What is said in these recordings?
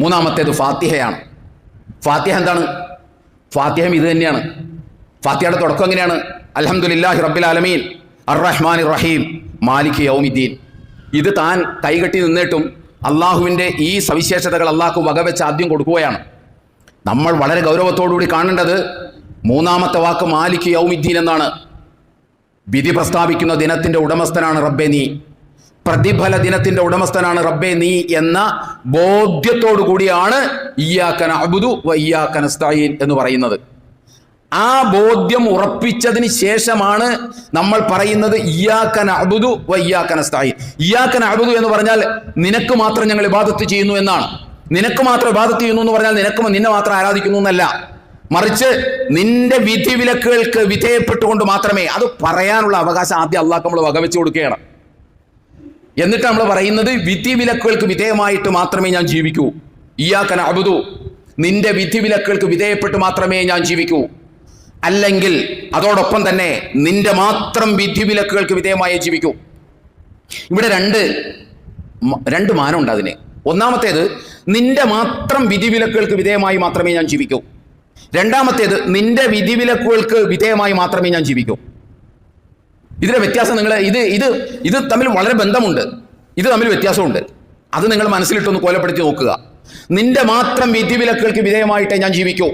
മൂന്നാമത്തേത് ഫാത്തിഹയാണ്. ഫാത്തിഹ എന്താണ്? ഫാത്തിഹം ഇത് തന്നെയാണ്. ഫാത്തിഹയുടെ തുടക്കം എങ്ങനെയാണ്? അൽഹംദുലില്ലാഹി റബ്ബിൽ ആലമീൻ. അർ റഹ്മാൻ റഹീം. മാലിക് യൗമിദ്ദീൻ. ഇത് താൻ കൈകെട്ടി നിന്നിട്ടും അള്ളാഹുവിന്റെ ഈ സവിശേഷതകൾ അള്ളാഹു വകവെച്ച് ആദ്യം കൊടുക്കുകയാണ്. നമ്മൾ വളരെ ഗൗരവത്തോടുകൂടി കാണേണ്ടത് മൂന്നാമത്തെ വാക്ക് മാലിക് യൗമിദ്ദീൻ എന്നാണ്. വിധി പ്രസ്താവിക്കുന്ന ദിനത്തിന്റെ ഉടമസ്ഥനാണ് റബ്ബെ നീ. പ്രതിഫല ദിനത്തിന്റെ ഉടമസ്ഥനാണ് റബ്ബെ നീ എന്ന ബോധ്യത്തോടു കൂടിയാണ് ഇയാക്കന അബുദു വ ഇയ്യാക്കന എന്ന് പറയുന്നത്. ആ ബോധ്യം ഉറപ്പിച്ചതിന് ശേഷമാണ് നമ്മൾ പറയുന്നത് ഇയാക്കൻ അബുദു വ ഇയ്യാക്കന സ്തായീൻ ഇയ്യാക്കന അബുദു എന്ന് പറഞ്ഞാൽ നിനക്ക് മാത്രം ഞങ്ങൾ ഇബാദത്ത് ചെയ്യുന്നു എന്നാണ്. നിനക്ക് മാത്രം ഇബാദത്ത് ചെയ്യുന്നു എന്ന് പറഞ്ഞാൽ നിനക്ക് നിന്നെ മാത്രം ആരാധിക്കുന്നു എന്നല്ല. മറിച്ച് നിന്റെ വിധിവിലക്കുകൾക്ക് വിധേയപ്പെട്ടുകൊണ്ട് മാത്രമേ അത് പറയാനുള്ള അവകാശം ആദ്യം അള്ളാഹ് നമ്മൾ വകവെച്ചു കൊടുക്കുകയാണ്. എന്നിട്ട് നമ്മൾ പറയുന്നത് വിധിവിലക്കുകൾക്ക് വിധേയമായിട്ട് മാത്രമേ ഞാൻ ജീവിക്കൂ. ഇയാക്കന അബുദു നിന്റെ വിധിവിലക്കുകൾക്ക് വിധേയപ്പെട്ട് മാത്രമേ ഞാൻ ജീവിക്കൂ. അല്ലെങ്കിൽ അതോടൊപ്പം തന്നെ നിന്റെ മാത്രം വിധിവിലക്കുകൾക്ക് വിധേയമായി ജീവിക്കൂ. ഇവിടെ രണ്ട് രണ്ട് മാനമുണ്ട് അതിന്. ഒന്നാമത്തേത് നിന്റെ മാത്രം വിധിവിലക്കുകൾക്ക് വിധേയമായി മാത്രമേ ഞാൻ ജീവിക്കൂ. രണ്ടാമത്തേത് നിന്റെ വിധിവിലക്കുകൾക്ക് വിധേയമായി മാത്രമേ ഞാൻ ജീവിക്കൂ. ഇതിലെ വ്യത്യാസം നിങ്ങൾ ഇത് ഇത് ഇത് തമ്മിൽ വളരെ ബന്ധമുണ്ട്. ഇത് തമ്മിൽ വ്യത്യാസമുണ്ട്. അത് നിങ്ങൾ മനസ്സിലിട്ടൊന്ന് കൊലപ്പെടുത്തി നോക്കുക. നിന്റെ മാത്രം വിധിവിലക്കുകൾക്ക് വിധേയമായിട്ടേ ഞാൻ ജീവിക്കൂ.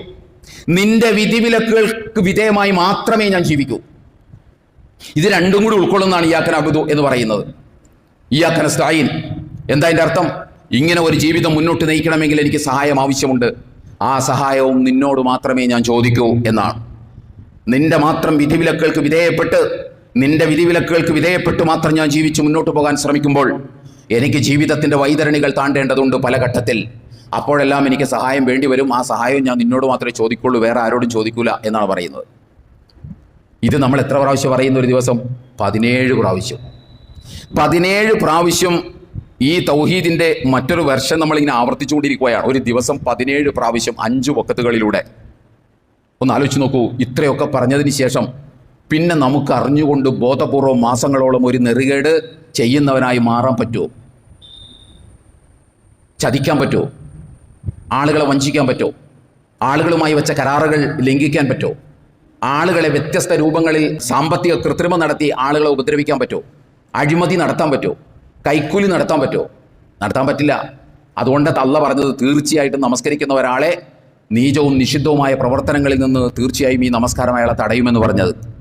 നിന്റെ വിധിവിലക്കുകൾക്ക് വിധേയമായി മാത്രമേ ഞാൻ ജീവിക്കൂ. ഇത് രണ്ടും കൂടി ഉൾക്കൊള്ളുന്നതാണ് ഇയാക്കൻ അബുദു എന്ന് പറയുന്നത്. ഇയാക്കൻ സ്റ്റായിൻ എന്താ അതിന്റെ അർത്ഥം? ഇങ്ങനെ ഒരു ജീവിതം മുന്നോട്ട് നയിക്കണമെങ്കിൽ എനിക്ക് സഹായം ആവശ്യമുണ്ട്. ആ സഹായവും നിന്നോട് മാത്രമേ ഞാൻ ചോദിക്കൂ എന്നാണ്. നിന്റെ മാത്രം വിധിവിലക്കുകൾക്ക് വിധേയപ്പെട്ട് നിന്റെ വിധിവിലക്കുകൾക്ക് വിധേയപ്പെട്ട് മാത്രം ഞാൻ ജീവിച്ച് മുന്നോട്ട് പോകാൻ ശ്രമിക്കുമ്പോൾ എനിക്ക് ജീവിതത്തിന്റെ വൈതരണികൾ താണ്ടേണ്ടതുണ്ട് പല ഘട്ടത്തിൽ. അപ്പോഴെല്ലാം എനിക്ക് സഹായം വേണ്ടി വരും ആ സഹായം ഞാൻ നിന്നോട് മാത്രമേ ചോദിക്കുള്ളൂ. വേറെ ആരോടും ചോദിക്കൂല എന്നാണ് പറയുന്നത്. ഇത് നമ്മൾ എത്ര പ്രാവശ്യം പറയുന്ന ഒരു ദിവസം? പതിനേഴ് പ്രാവശ്യം. പതിനേഴ് പ്രാവശ്യം ഈ തൗഹീദിന്റെ മറ്റൊരു വെർഷൻ നമ്മളിങ്ങനെ ആവർത്തിച്ചുകൊണ്ടിരിക്കുകയാണ്. ഒരു ദിവസം പതിനേഴ് പ്രാവശ്യം അഞ്ച് വക്കത്തുകളിലൂടെ. ഒന്ന് ആലോചിച്ച് നോക്കൂ. ഇത്രയൊക്കെ പറഞ്ഞതിന് ശേഷം പിന്നെ നമുക്ക് അറിഞ്ഞുകൊണ്ട് ബോധപൂർവം മാസങ്ങളോളം ഒരു നെറുകേട് ചെയ്യുന്നവനായി മാറാൻ പറ്റുമോ? ചതിക്കാൻ പറ്റുമോ? ആളുകളെ വഞ്ചിക്കാൻ പറ്റുമോ? ആളുകളുമായി വെച്ച കരാറുകൾ ലംഘിക്കാൻ പറ്റുമോ? ആളുകളെ വ്യത്യസ്ത രൂപങ്ങളിൽ സാമ്പത്തിക കൃത്രിമം നടത്തി ആളുകളെ ഉപദ്രവിക്കാൻ പറ്റുമോ? അഴിമതി നടത്താൻ പറ്റുമോ? കൈക്കൂലി നടത്താൻ പറ്റുമോ? നടത്താൻ പറ്റില്ല. അതുകൊണ്ട് തള്ള പറഞ്ഞത് തീർച്ചയായിട്ടും നമസ്കരിക്കുന്ന ഒരാളെ നീചവും നിഷിദ്ധവുമായ പ്രവർത്തനങ്ങളിൽ നിന്ന് തീർച്ചയായും ഈ നമസ്കാരം അയാളെ തടയുമെന്ന് പറഞ്ഞത്.